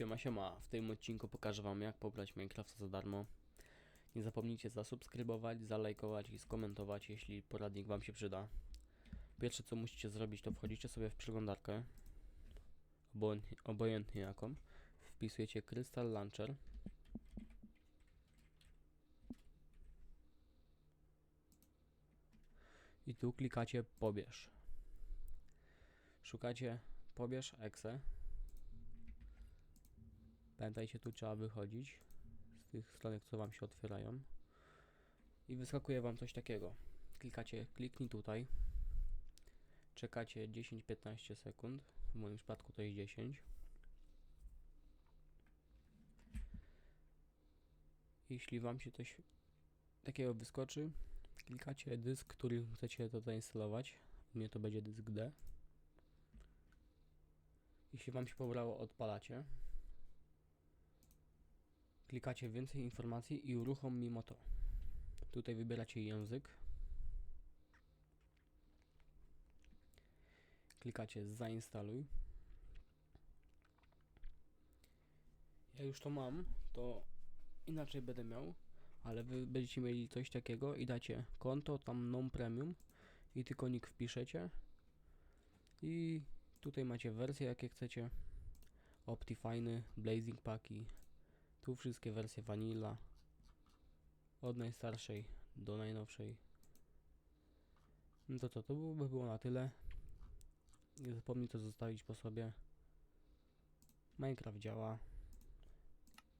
Siema, siema. W tym odcinku pokażę Wam jak pobrać Minecrafta za darmo. Nie zapomnijcie zasubskrybować, zalajkować i skomentować, jeśli poradnik Wam się przyda. Pierwsze co musicie zrobić to wchodzicie sobie w przeglądarkę, obojętnie, obojętnie jaką. Wpisujecie Crystal Launcher. I tu klikacie pobierz. Szukacie pobierz exe. Pamiętajcie, tu trzeba wychodzić z tych stronek, co Wam się otwierają. I wyskakuje Wam coś takiego. Klikacie, kliknij tutaj. Czekacie 10-15 sekund. W moim przypadku to jest 10. Jeśli Wam się coś takiego wyskoczy, klikacie dysk, który chcecie to zainstalować. U mnie to będzie dysk D. Jeśli Wam się pobrało, odpalacie klikacie więcej informacji i uruchom mimo to. Tutaj wybieracie język. Klikacie zainstaluj. Ja już to mam, to inaczej będę miał, ale wy będziecie mieli coś takiego i dacie konto tam non premium i tylko nick wpiszecie i tutaj macie wersje jakie chcecie Optifine, Blazing Paki, tu wszystkie wersje Vanilla. Od najstarszej do najnowszej. No to co, to by było na tyle. Nie zapomnij to zostawić po sobie. Minecraft działa.